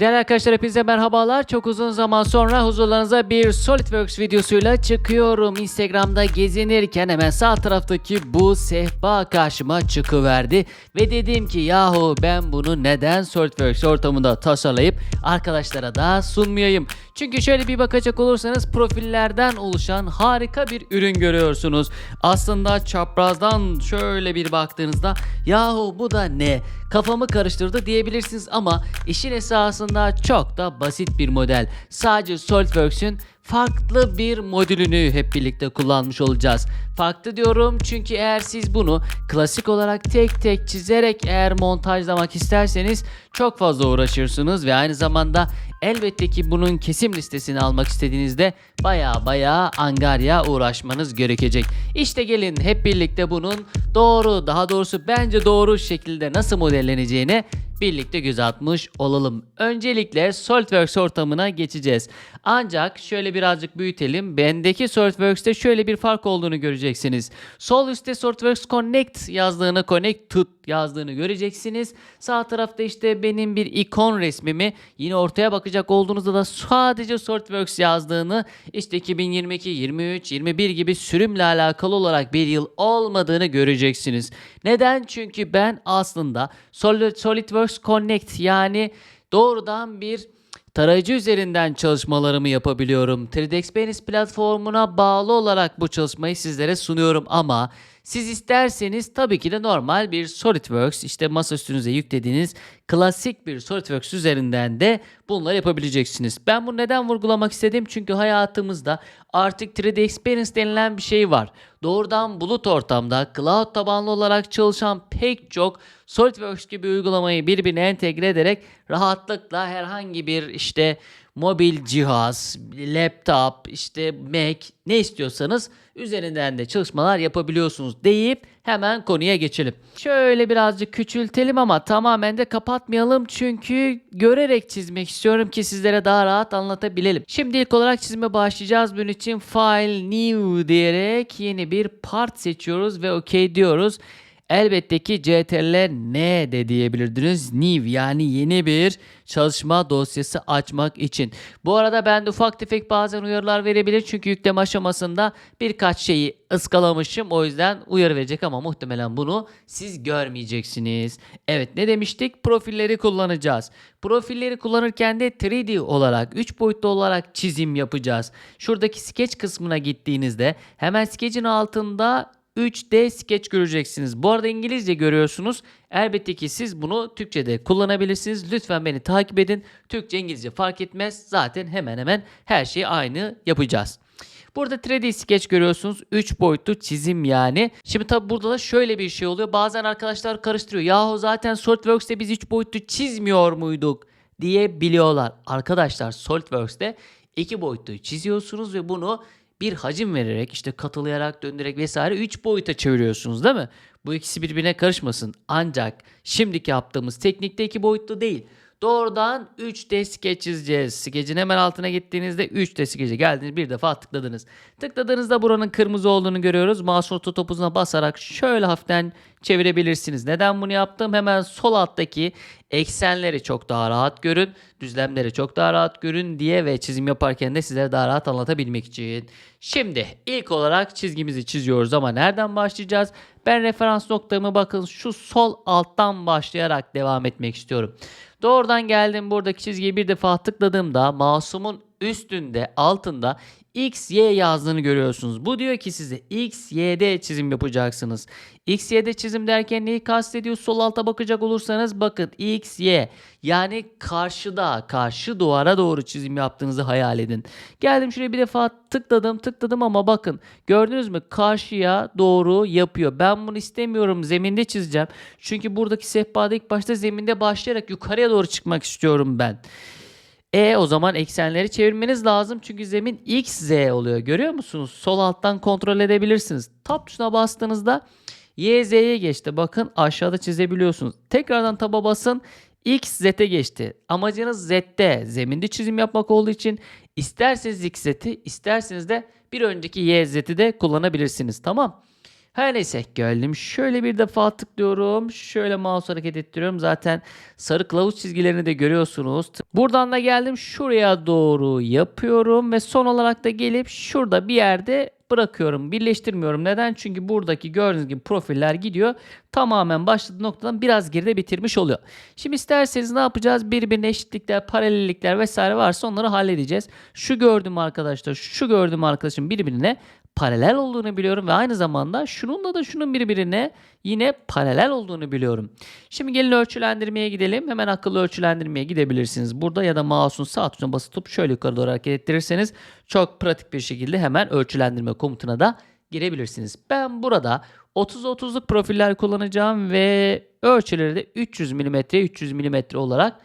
Değerli arkadaşlar hepinize merhabalar. Çok uzun zaman sonra huzurlarınıza bir SolidWorks videosuyla çıkıyorum. Instagram'da gezinirken hemen sağ taraftaki bu sehpa karşıma çıkıverdi. Ve dedim ki yahu ben bunu neden SolidWorks ortamında tasarlayıp arkadaşlara da sunmayayım. Çünkü şöyle bir bakacak olursanız profillerden oluşan harika bir ürün görüyorsunuz. Aslında çaprazdan şöyle bir baktığınızda yahu bu da ne? Kafamı karıştırdı diyebilirsiniz ama işin esasında çok da basit bir model. Sadece SolidWorks'ün farklı bir modülünü hep birlikte kullanmış olacağız. Farklı diyorum çünkü eğer siz bunu klasik olarak tek tek çizerek eğer montajlamak isterseniz çok fazla uğraşırsınız ve aynı zamanda elbette ki bunun kesim listesini almak istediğinizde baya baya angarya uğraşmanız gerekecek. İşte gelin hep birlikte bunun doğru daha doğrusu bence doğru şekilde nasıl modelleneceğine birlikte göz atmış olalım. Öncelikle SolidWorks ortamına geçeceğiz. Ancak şöyle birazcık büyütelim. Bendeki SolidWorks'te şöyle bir fark olduğunu göreceksiniz. Sol üstte SolidWorks Connect yazdığını, Connect to yazdığını göreceksiniz. Sağ tarafta işte benim bir ikon resmimi yine ortaya bakacak olduğunuzda da sadece SolidWorks yazdığını işte 2022, 23, 21 gibi sürümle alakalı olarak bir yıl olmadığını göreceksiniz. Neden? Çünkü ben aslında Solid, SolidWorks Connect yani doğrudan bir tarayıcı üzerinden çalışmalarımı yapabiliyorum. 3D Experience platformuna bağlı olarak bu çalışmayı sizlere sunuyorum ama siz isterseniz tabii ki de normal bir SolidWorks işte masaüstünüze yüklediğiniz klasik bir SolidWorks üzerinden de bunları yapabileceksiniz. Ben bunu neden vurgulamak istedim? Çünkü hayatımızda artık 3D Experience denilen bir şey var. Doğrudan bulut ortamda cloud tabanlı olarak çalışan pek çok SolidWorks gibi uygulamayı birbirine entegre ederek rahatlıkla herhangi bir işte mobil cihaz, laptop, işte Mac ne istiyorsanız üzerinden de çalışmalar yapabiliyorsunuz deyip hemen konuya geçelim. Şöyle birazcık küçültelim ama tamamen de kapatmayalım çünkü görerek çizmek istiyorum ki sizlere daha rahat anlatabilelim. Şimdi ilk olarak çizime başlayacağız. Bunun için File New diyerek yeni bir part seçiyoruz ve OK diyoruz. Elbette ki CTRL ne de diyebilirdiniz. New yani yeni bir çalışma dosyası açmak için. Bu arada ben de ufak tefek bazen uyarılar verebilir. Çünkü yükleme aşamasında birkaç şeyi ıskalamışım. O yüzden uyarı verecek ama muhtemelen bunu siz görmeyeceksiniz. Evet ne demiştik? Profilleri kullanacağız. Profilleri kullanırken de 3D olarak 3 boyutlu olarak çizim yapacağız. Şuradaki sketch kısmına gittiğinizde hemen sketch'in altında 3D sketch göreceksiniz. Bu arada İngilizce görüyorsunuz. Elbette ki siz bunu Türkçe'de kullanabilirsiniz. Lütfen beni takip edin. Türkçe, İngilizce fark etmez. Zaten hemen hemen her şeyi aynı yapacağız. Burada 3D sketch görüyorsunuz. 3 boyutlu çizim yani. Şimdi tabi burada da şöyle bir şey oluyor. Bazen arkadaşlar karıştırıyor. Yahu zaten SolidWorks'te biz 3 boyutlu çizmiyor muyduk diyebiliyorlar. Arkadaşlar SolidWorks'te 2 boyutlu çiziyorsunuz ve bunu bir hacim vererek işte katılayarak döndürerek vesaire 3 boyuta çeviriyorsunuz değil mi? Bu ikisi birbirine karışmasın. Ancak şimdiki yaptığımız teknikte 2 boyutlu değil. Doğrudan 3D sketch çizeceğiz. Sketch'in hemen altına gittiğinizde 3D sketch'e geldiniz bir defa tıkladınız. Tıkladığınızda buranın kırmızı olduğunu görüyoruz. Mouse orta topuzuna basarak şöyle hafiften çevirebilirsiniz. Neden bunu yaptım? Hemen sol alttaki eksenleri çok daha rahat görün. Düzlemleri çok daha rahat görün diye ve çizim yaparken de sizlere daha rahat anlatabilmek için. Şimdi ilk olarak çizgimizi çiziyoruz ama nereden başlayacağız? Ben referans noktamı bakın şu sol alttan başlayarak devam etmek istiyorum. Doğrudan geldim buradaki çizgiye bir defa tıkladığımda mouse'umun üstünde altında X, Y yazdığını görüyorsunuz. Bu diyor ki size X, Y'de çizim yapacaksınız. X, Y'de çizim derken neyi kastediyor? Sol alta bakacak olursanız bakın X, Y. Yani karşıda, karşı duvara doğru çizim yaptığınızı hayal edin. Geldim şuraya bir defa tıkladım, tıkladım ama bakın gördünüz mü? Karşıya doğru yapıyor. Ben bunu istemiyorum. Zeminde çizeceğim. Çünkü buradaki sehpada ilk başta zeminde başlayarak yukarıya doğru çıkmak istiyorum ben. E o zaman eksenleri çevirmeniz lazım çünkü zemin x, z oluyor. Görüyor musunuz? Sol alttan kontrol edebilirsiniz. Tab tuşuna bastığınızda y, z'ye geçti. Bakın aşağıda çizebiliyorsunuz. Tekrardan taba basın. X, geçti. Amacınız z'te zeminde çizim yapmak olduğu için isterseniz x, z'i isterseniz de bir önceki y, de kullanabilirsiniz. Tamam. Her neyse geldim. Şöyle bir defa tıklıyorum. Şöyle mouse hareket ettiriyorum. Zaten sarı kılavuz çizgilerini de görüyorsunuz. Buradan da geldim. Şuraya doğru yapıyorum. Ve son olarak da gelip şurada bir yerde bırakıyorum. Birleştirmiyorum. Neden? Çünkü buradaki gördüğünüz gibi profiller gidiyor. Tamamen başladığı noktadan biraz geride bitirmiş oluyor. Şimdi isterseniz ne yapacağız? Birbirine eşitlikler, paralellikler vesaire varsa onları halledeceğiz. Şu gördüğüm arkadaşlar, şu gördüğüm arkadaşım birbirine paralel olduğunu biliyorum ve aynı zamanda şununla da şunun birbirine yine paralel olduğunu biliyorum. Şimdi gelin ölçülendirmeye gidelim. Hemen akıllı ölçülendirmeye gidebilirsiniz. Burada ya da mouse'un sağ tuşuna basıp şöyle yukarı doğru hareket ettirirseniz çok pratik bir şekilde hemen ölçülendirme komutuna da girebilirsiniz. Ben burada 30-30'luk profiller kullanacağım ve ölçüleri de 300 mm 300 mm olarak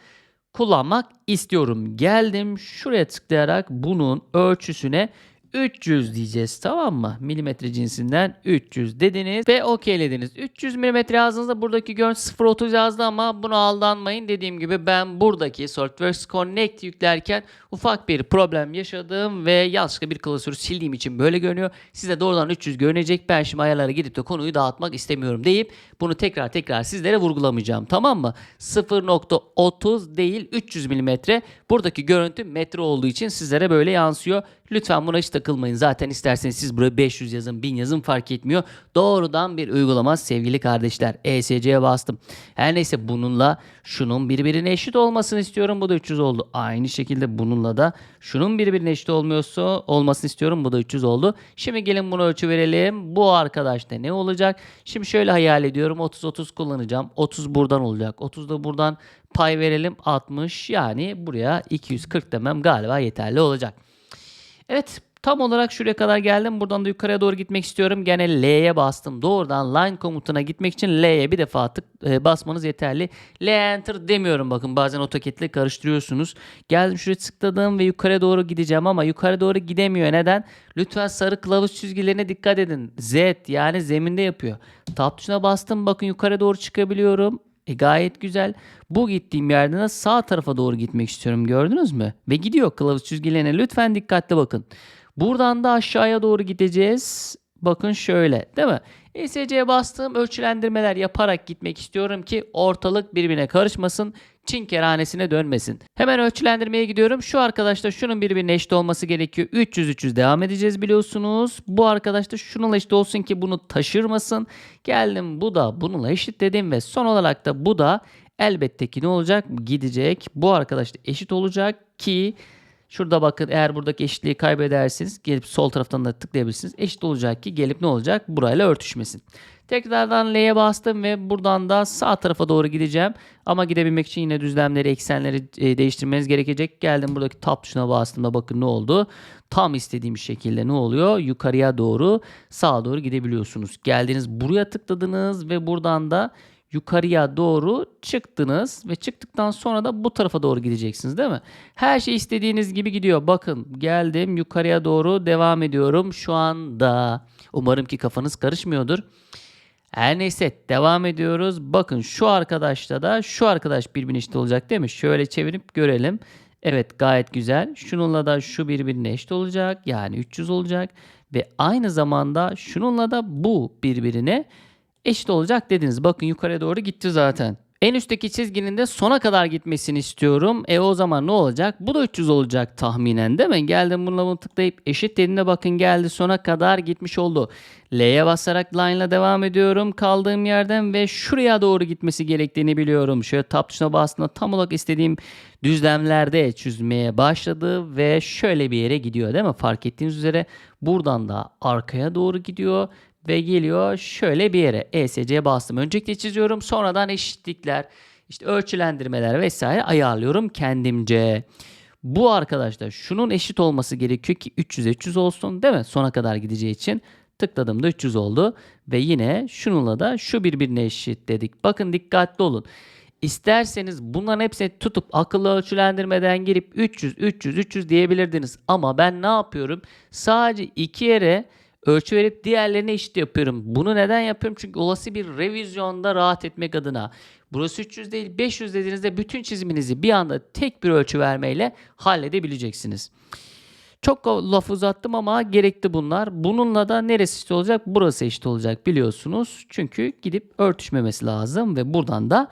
kullanmak istiyorum. Geldim şuraya tıklayarak bunun ölçüsüne 300 diyeceğiz tamam mı? Milimetre cinsinden 300 dediniz ve okeylediniz. 300 milimetre yazdığınızda buradaki görüntü 0.30 yazdı ama buna aldanmayın. Dediğim gibi ben buradaki SolidWorks Connect yüklerken ufak bir problem yaşadım ve yanlışlıkla bir klasörü sildiğim için böyle görünüyor. Size doğrudan 300 görünecek. Ben şimdi ayarlara gidip de konuyu dağıtmak istemiyorum deyip bunu tekrar tekrar sizlere vurgulamayacağım tamam mı? 0.30 değil 300 milimetre. Buradaki görüntü metre olduğu için sizlere böyle yansıyor. Lütfen buna hiç takılmayın. Zaten isterseniz siz buraya 500 yazın, 1000 yazın fark etmiyor. Doğrudan bir uygulama sevgili kardeşler. ESC'ye bastım. Her neyse bununla şunun birbirine eşit olmasını istiyorum. Bu da 300 oldu. Aynı şekilde bununla da şunun birbirine eşit olmuyorsa olmasını istiyorum. Bu da 300 oldu. Şimdi gelin bunu ölçü verelim. Bu arkadaşta ne olacak? Şimdi şöyle hayal ediyorum. 30-30 kullanacağım. 30 buradan olacak. 30 da buradan pay verelim. 60 yani buraya 240 demem galiba yeterli olacak. Evet tam olarak şuraya kadar geldim. Buradan da yukarıya doğru gitmek istiyorum. Gene L'ye bastım. Doğrudan line komutuna gitmek için L'ye bir defa tık e, basmanız yeterli. L enter demiyorum bakın bazen AutoCAD karıştırıyorsunuz. Geldim şuraya tıkladım ve yukarıya doğru gideceğim ama yukarı doğru gidemiyor. Neden? Lütfen sarı kılavuz çizgilerine dikkat edin. Z yani zeminde yapıyor. Tab tuşuna bastım bakın yukarı doğru çıkabiliyorum. E gayet güzel. Bu gittiğim yerden de sağ tarafa doğru gitmek istiyorum. Gördünüz mü? Ve gidiyor kılavuz çizgilerine. Lütfen dikkatli bakın. Buradan da aşağıya doğru gideceğiz. Bakın şöyle değil mi? ESC'ye bastığım ölçülendirmeler yaparak gitmek istiyorum ki ortalık birbirine karışmasın. Çin kerhanesine dönmesin. Hemen ölçülendirmeye gidiyorum. Şu arkadaşta şunun birbirine eşit olması gerekiyor. 300-300 devam edeceğiz biliyorsunuz. Bu arkadaşta şununla eşit olsun ki bunu taşırmasın. Geldim bu da bununla eşit dedim ve son olarak da bu da elbette ki ne olacak? Gidecek. Bu arkadaş da eşit olacak ki Şurada bakın eğer buradaki eşitliği kaybedersiniz gelip sol taraftan da tıklayabilirsiniz. Eşit olacak ki gelip ne olacak? Burayla örtüşmesin. Tekrardan L'ye bastım ve buradan da sağ tarafa doğru gideceğim. Ama gidebilmek için yine düzlemleri, eksenleri e, değiştirmeniz gerekecek. Geldim buradaki tab tuşuna bastığımda bakın ne oldu? Tam istediğim şekilde ne oluyor? Yukarıya doğru, sağa doğru gidebiliyorsunuz. Geldiniz buraya tıkladınız ve buradan da yukarıya doğru çıktınız ve çıktıktan sonra da bu tarafa doğru gideceksiniz değil mi? Her şey istediğiniz gibi gidiyor. Bakın geldim yukarıya doğru devam ediyorum şu anda. Umarım ki kafanız karışmıyordur. Her neyse devam ediyoruz. Bakın şu arkadaşla da şu arkadaş birbirine eşit olacak değil mi? Şöyle çevirip görelim. Evet gayet güzel. Şununla da şu birbirine eşit olacak. Yani 300 olacak. Ve aynı zamanda şununla da bu birbirine eşit olacak dediniz. Bakın yukarıya doğru gitti zaten. En üstteki çizginin de sona kadar gitmesini istiyorum. E o zaman ne olacak? Bu da 300 olacak tahminen değil mi? Geldim bununla bunu tıklayıp eşit dediğinde bakın geldi sona kadar gitmiş oldu. L'ye basarak line ile devam ediyorum kaldığım yerden ve şuraya doğru gitmesi gerektiğini biliyorum. Şöyle tab tuşuna bastığımda tam olarak istediğim düzlemlerde çizmeye başladı ve şöyle bir yere gidiyor değil mi? Fark ettiğiniz üzere buradan da arkaya doğru gidiyor ve geliyor şöyle bir yere ESC'ye bastım. Öncelikle çiziyorum sonradan eşitlikler işte ölçülendirmeler vesaire ayarlıyorum kendimce. Bu arkadaşlar şunun eşit olması gerekiyor ki 300'e 300 olsun değil mi? Sona kadar gideceği için tıkladığımda 300 oldu. Ve yine şununla da şu birbirine eşit dedik. Bakın dikkatli olun. İsterseniz bunların hepsini tutup akıllı ölçülendirmeden girip 300, 300, 300 diyebilirdiniz. Ama ben ne yapıyorum? Sadece iki yere ölçü verip diğerlerine eşit yapıyorum. Bunu neden yapıyorum? Çünkü olası bir revizyonda rahat etmek adına. Burası 300 değil 500 dediğinizde bütün çiziminizi bir anda tek bir ölçü vermeyle halledebileceksiniz. Çok laf uzattım ama gerekli bunlar. Bununla da neresi eşit olacak? Burası eşit olacak biliyorsunuz. Çünkü gidip örtüşmemesi lazım ve buradan da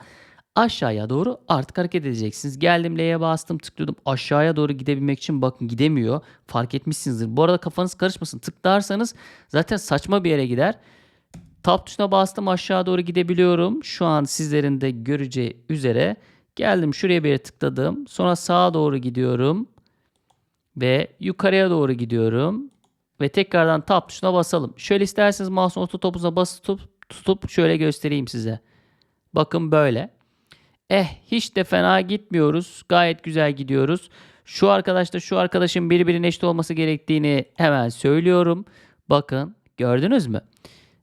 aşağıya doğru artık hareket edeceksiniz. Geldim L'ye bastım tıklıyordum. Aşağıya doğru gidebilmek için bakın gidemiyor. Fark etmişsinizdir. Bu arada kafanız karışmasın. Tıklarsanız zaten saçma bir yere gider. Tab tuşuna bastım aşağı doğru gidebiliyorum. Şu an sizlerin de göreceği üzere. Geldim şuraya bir yere tıkladım. Sonra sağa doğru gidiyorum. Ve yukarıya doğru gidiyorum. Ve tekrardan tab tuşuna basalım. Şöyle isterseniz mouse'un oto topuna basıp tutup şöyle göstereyim size. Bakın böyle. Eh hiç de fena gitmiyoruz. Gayet güzel gidiyoruz. Şu arkadaşla şu arkadaşın birbirine eşit olması gerektiğini hemen söylüyorum. Bakın gördünüz mü?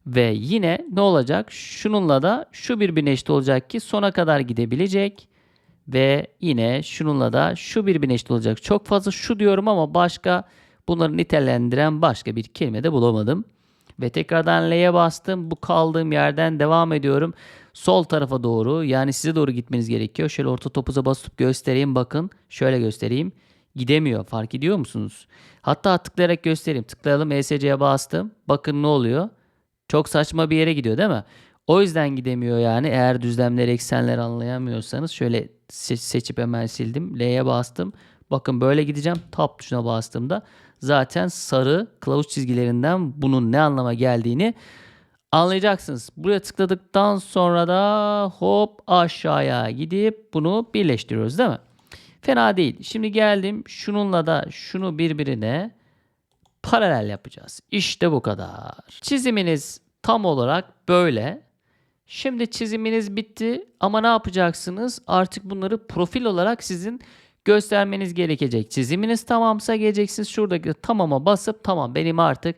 Ve yine ne olacak? Şununla da şu birbirine eşit olacak ki sona kadar gidebilecek. Ve yine şununla da şu birbirine eşit olacak. Çok fazla şu diyorum ama başka bunları nitelendiren başka bir kelime de bulamadım. Ve tekrardan L'ye bastım. Bu kaldığım yerden devam ediyorum. Sol tarafa doğru yani size doğru gitmeniz gerekiyor. Şöyle orta topuza basıp göstereyim bakın. Şöyle göstereyim. Gidemiyor. Fark ediyor musunuz? Hatta tıklayarak göstereyim. Tıklayalım. ESC'ye bastım. Bakın ne oluyor? Çok saçma bir yere gidiyor değil mi? O yüzden gidemiyor yani. Eğer düzlemleri, eksenleri anlayamıyorsanız şöyle se- seçip hemen sildim. L'ye bastım. Bakın böyle gideceğim. Tab tuşuna bastığımda zaten sarı kılavuz çizgilerinden bunun ne anlama geldiğini anlayacaksınız. Buraya tıkladıktan sonra da hop aşağıya gidip bunu birleştiriyoruz değil mi? Fena değil. Şimdi geldim şununla da şunu birbirine paralel yapacağız. İşte bu kadar. Çiziminiz tam olarak böyle. Şimdi çiziminiz bitti ama ne yapacaksınız? Artık bunları profil olarak sizin göstermeniz gerekecek. Çiziminiz tamamsa geleceksiniz şuradaki tamama basıp tamam benim artık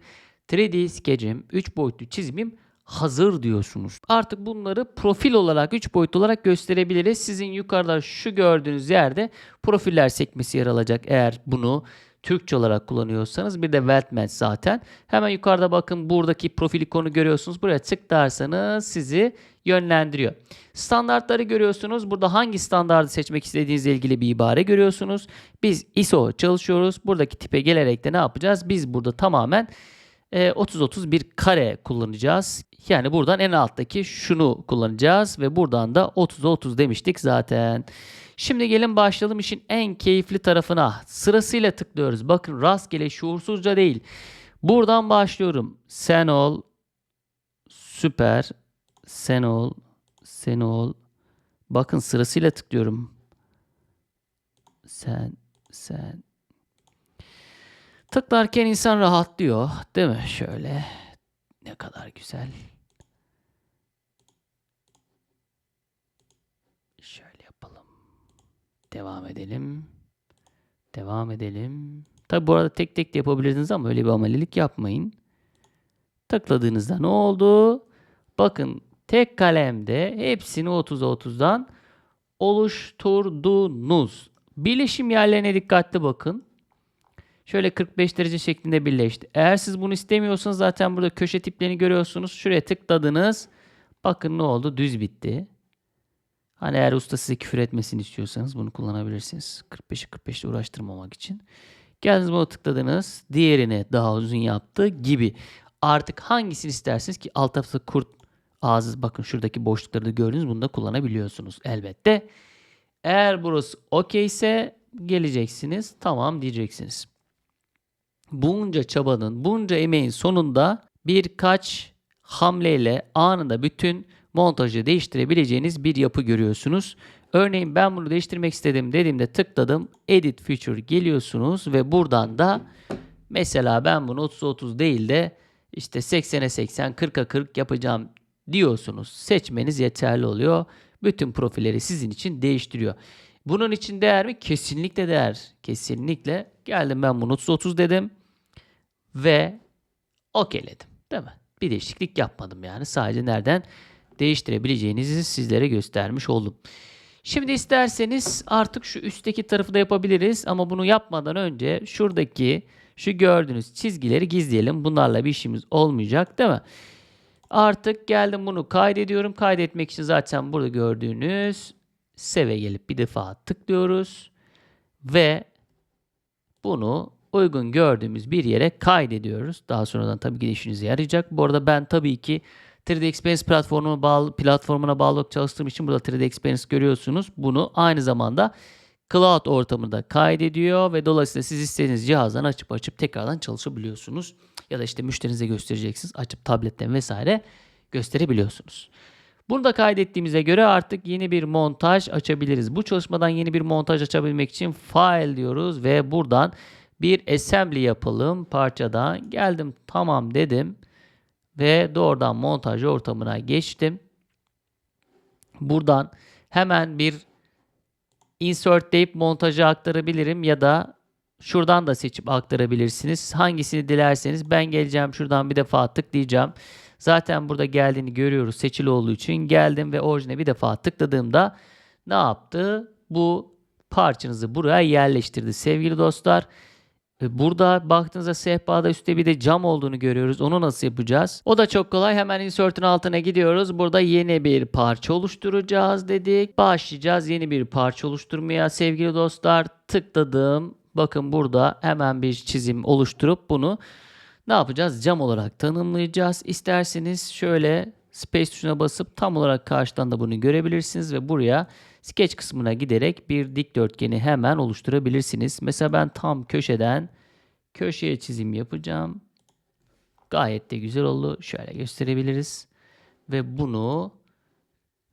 3D skecim, 3 boyutlu çizimim hazır diyorsunuz. Artık bunları profil olarak 3 boyutlu olarak gösterebiliriz. Sizin yukarıda şu gördüğünüz yerde profiller sekmesi yer alacak eğer bunu Türkçe olarak kullanıyorsanız bir de Weltmatch zaten. Hemen yukarıda bakın buradaki profil ikonu görüyorsunuz. Buraya tıklarsanız sizi yönlendiriyor. Standartları görüyorsunuz. Burada hangi standartı seçmek istediğinizle ilgili bir ibare görüyorsunuz. Biz ISO çalışıyoruz. Buradaki tipe gelerek de ne yapacağız? Biz burada tamamen 30-30 bir kare kullanacağız. Yani buradan en alttaki şunu kullanacağız ve buradan da 30'a 30 demiştik zaten. Şimdi gelin başlayalım işin en keyifli tarafına. Sırasıyla tıklıyoruz. Bakın rastgele şuursuzca değil. Buradan başlıyorum. Sen ol. Süper. Sen ol. Sen ol. Bakın sırasıyla tıklıyorum. Sen, sen. Tıklarken insan rahatlıyor. Değil mi? Şöyle. Ne kadar güzel. Şöyle yapalım. Devam edelim. Devam edelim. Tabi bu arada tek tek de yapabilirsiniz ama öyle bir amelilik yapmayın. Tıkladığınızda ne oldu? Bakın tek kalemde hepsini 30'a 30'dan oluşturdunuz. Birleşim yerlerine dikkatli bakın. Şöyle 45 derece şeklinde birleşti. Eğer siz bunu istemiyorsanız zaten burada köşe tiplerini görüyorsunuz. Şuraya tıkladınız. Bakın ne oldu? Düz bitti. Hani eğer usta size küfür etmesini istiyorsanız bunu kullanabilirsiniz. 45'i 45 ile uğraştırmamak için. Geldiniz bunu tıkladınız. Diğerini daha uzun yaptı gibi. Artık hangisini isterseniz ki alt tarafta kurt ağzı bakın şuradaki boşlukları da gördünüz. Bunu da kullanabiliyorsunuz elbette. Eğer burası okey ise geleceksiniz. Tamam diyeceksiniz. Bunca çabanın, bunca emeğin sonunda birkaç hamleyle anında bütün montajı değiştirebileceğiniz bir yapı görüyorsunuz. Örneğin ben bunu değiştirmek istedim dediğimde tıkladım. Edit Feature geliyorsunuz ve buradan da mesela ben bunu 30-30 değil de işte 80'e 80, 40'a 40 yapacağım diyorsunuz. Seçmeniz yeterli oluyor. Bütün profilleri sizin için değiştiriyor. Bunun için değer mi? Kesinlikle değer. Kesinlikle. Geldim ben bunu 30-30 dedim. Ve okeyledim. Değil mi? Bir değişiklik yapmadım yani. Sadece nereden değiştirebileceğinizi sizlere göstermiş oldum. Şimdi isterseniz artık şu üstteki tarafı da yapabiliriz ama bunu yapmadan önce şuradaki şu gördüğünüz çizgileri gizleyelim. Bunlarla bir işimiz olmayacak değil mi? Artık geldim bunu kaydediyorum. Kaydetmek için zaten burada gördüğünüz seve gelip bir defa tıklıyoruz ve bunu uygun gördüğümüz bir yere kaydediyoruz. Daha sonradan tabii ki işinize yarayacak. Bu arada ben tabii ki 3D Experience platformuna bağlı, platformuna bağlı çalıştığım için burada 3D Experience görüyorsunuz. Bunu aynı zamanda cloud ortamında kaydediyor ve dolayısıyla siz istediğiniz cihazdan açıp açıp tekrardan çalışabiliyorsunuz. Ya da işte müşterinize göstereceksiniz. Açıp tabletten vesaire gösterebiliyorsunuz. Bunu da kaydettiğimize göre artık yeni bir montaj açabiliriz. Bu çalışmadan yeni bir montaj açabilmek için file diyoruz ve buradan bir assembly yapalım parçadan. Geldim tamam dedim ve doğrudan montaj ortamına geçtim. Buradan hemen bir insert deyip montaja aktarabilirim ya da şuradan da seçip aktarabilirsiniz. Hangisini dilerseniz ben geleceğim şuradan bir defa tıklayacağım. Zaten burada geldiğini görüyoruz seçili olduğu için geldim ve orijine bir defa tıkladığımda ne yaptı? Bu parçanızı buraya yerleştirdi sevgili dostlar. Burada baktığınızda sehpada üstte bir de cam olduğunu görüyoruz. Onu nasıl yapacağız? O da çok kolay. Hemen insert'ün altına gidiyoruz. Burada yeni bir parça oluşturacağız dedik. Başlayacağız yeni bir parça oluşturmaya sevgili dostlar. Tıkladım. Bakın burada hemen bir çizim oluşturup bunu ne yapacağız? Cam olarak tanımlayacağız. İsterseniz şöyle space tuşuna basıp tam olarak karşıdan da bunu görebilirsiniz ve buraya sketch kısmına giderek bir dikdörtgeni hemen oluşturabilirsiniz. Mesela ben tam köşeden köşeye çizim yapacağım. Gayet de güzel oldu. Şöyle gösterebiliriz. Ve bunu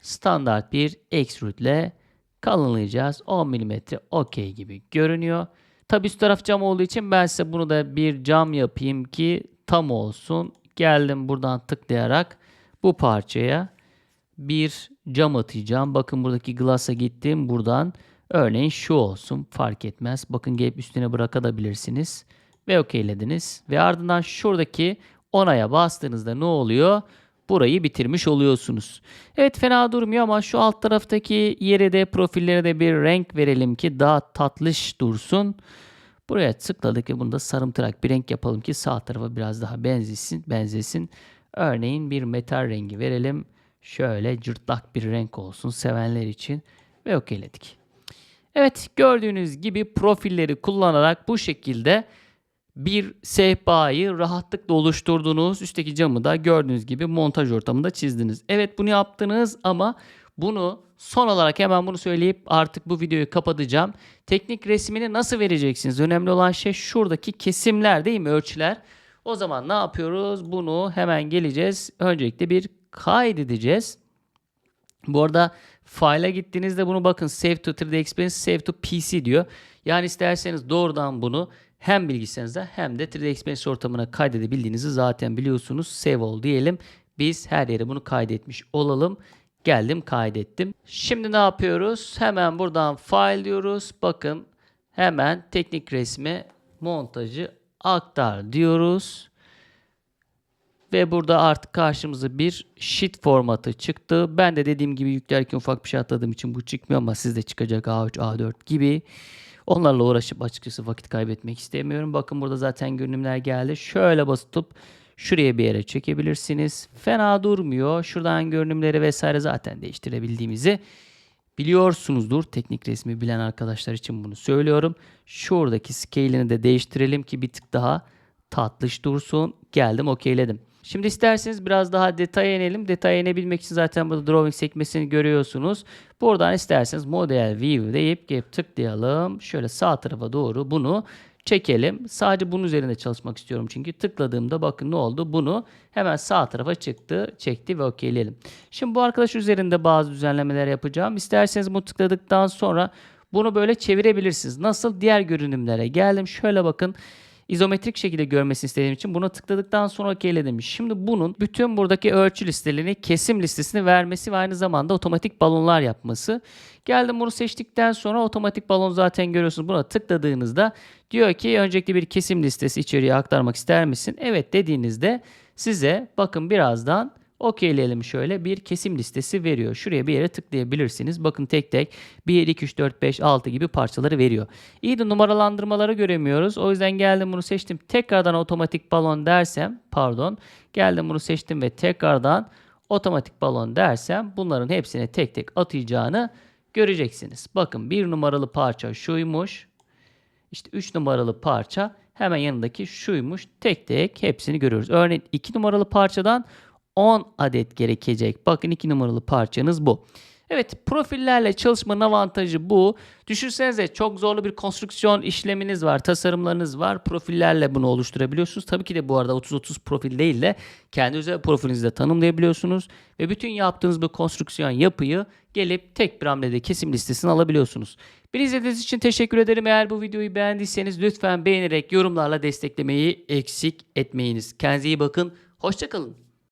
standart bir extrude ile kalınlayacağız. 10 mm okey gibi görünüyor. Tabi üst taraf cam olduğu için ben size bunu da bir cam yapayım ki tam olsun. Geldim buradan tıklayarak bu parçaya bir cam atacağım. Bakın buradaki glass'a gittim. Buradan örneğin şu olsun fark etmez. Bakın gelip üstüne bırakabilirsiniz. Ve okeylediniz. Ve ardından şuradaki onaya bastığınızda ne oluyor? Burayı bitirmiş oluyorsunuz. Evet fena durmuyor ama şu alt taraftaki yere de profillere de bir renk verelim ki daha tatlış dursun. Buraya tıkladık ve bunda sarımtırak bir renk yapalım ki sağ tarafa biraz daha benzesin. benzesin. Örneğin bir metal rengi verelim. Şöyle cırtlak bir renk olsun sevenler için ve okeyledik. Evet gördüğünüz gibi profilleri kullanarak bu şekilde bir sehpayı rahatlıkla oluşturduğunuz üstteki camı da gördüğünüz gibi montaj ortamında çizdiniz. Evet bunu yaptınız ama bunu son olarak hemen bunu söyleyip artık bu videoyu kapatacağım. Teknik resmini nasıl vereceksiniz? Önemli olan şey şuradaki kesimler değil mi? Ölçüler. O zaman ne yapıyoruz? Bunu hemen geleceğiz. Öncelikle bir kaydedeceğiz. Bu arada file'a gittiğinizde bunu bakın save to 3D Experience, save to PC diyor. Yani isterseniz doğrudan bunu hem bilgisayarınıza hem de 3D Experience ortamına kaydedebildiğinizi zaten biliyorsunuz. Save ol diyelim. Biz her yere bunu kaydetmiş olalım. Geldim kaydettim. Şimdi ne yapıyoruz? Hemen buradan file diyoruz. Bakın hemen teknik resme montajı aktar diyoruz. Ve burada artık karşımıza bir sheet formatı çıktı. Ben de dediğim gibi yüklerken ufak bir şey atladığım için bu çıkmıyor ama sizde çıkacak A3, A4 gibi. Onlarla uğraşıp açıkçası vakit kaybetmek istemiyorum. Bakın burada zaten görünümler geldi. Şöyle basıp şuraya bir yere çekebilirsiniz. Fena durmuyor. Şuradan görünümleri vesaire zaten değiştirebildiğimizi biliyorsunuzdur. Teknik resmi bilen arkadaşlar için bunu söylüyorum. Şuradaki scale'ini de değiştirelim ki bir tık daha tatlış dursun. Geldim okeyledim. Şimdi isterseniz biraz daha detaya inelim. Detaya inebilmek için zaten burada drawing sekmesini görüyorsunuz. Buradan isterseniz model view deyip gelip tıklayalım. Şöyle sağ tarafa doğru bunu çekelim. Sadece bunun üzerinde çalışmak istiyorum çünkü tıkladığımda bakın ne oldu? Bunu hemen sağ tarafa çıktı, çekti ve okeyleyelim. Şimdi bu arkadaş üzerinde bazı düzenlemeler yapacağım. İsterseniz bunu tıkladıktan sonra bunu böyle çevirebilirsiniz. Nasıl? Diğer görünümlere geldim. Şöyle bakın izometrik şekilde görmesini istediğim için buna tıkladıktan sonra okeyledim. Şimdi bunun bütün buradaki ölçü listelerini, kesim listesini vermesi ve aynı zamanda otomatik balonlar yapması. Geldim bunu seçtikten sonra otomatik balon zaten görüyorsunuz. Buna tıkladığınızda diyor ki öncelikle bir kesim listesi içeriye aktarmak ister misin? Evet dediğinizde size bakın birazdan okeyleyelim şöyle bir kesim listesi veriyor. Şuraya bir yere tıklayabilirsiniz. Bakın tek tek 1, 2, 3, 4, 5, 6 gibi parçaları veriyor. İyi de numaralandırmaları göremiyoruz. O yüzden geldim bunu seçtim. Tekrardan otomatik balon dersem pardon geldim bunu seçtim ve tekrardan otomatik balon dersem bunların hepsine tek tek atacağını göreceksiniz. Bakın bir numaralı parça şuymuş. İşte 3 numaralı parça hemen yanındaki şuymuş. Tek tek hepsini görüyoruz. Örneğin 2 numaralı parçadan 10 adet gerekecek. Bakın 2 numaralı parçanız bu. Evet profillerle çalışmanın avantajı bu. Düşünsenize çok zorlu bir konstrüksiyon işleminiz var, tasarımlarınız var. Profillerle bunu oluşturabiliyorsunuz. Tabii ki de bu arada 30-30 profil değil de kendi özel profilinizi de tanımlayabiliyorsunuz. Ve bütün yaptığınız bu konstrüksiyon yapıyı gelip tek bir hamlede kesim listesini alabiliyorsunuz. Beni izlediğiniz için teşekkür ederim. Eğer bu videoyu beğendiyseniz lütfen beğenerek yorumlarla desteklemeyi eksik etmeyiniz. Kendinize iyi bakın. Hoşçakalın.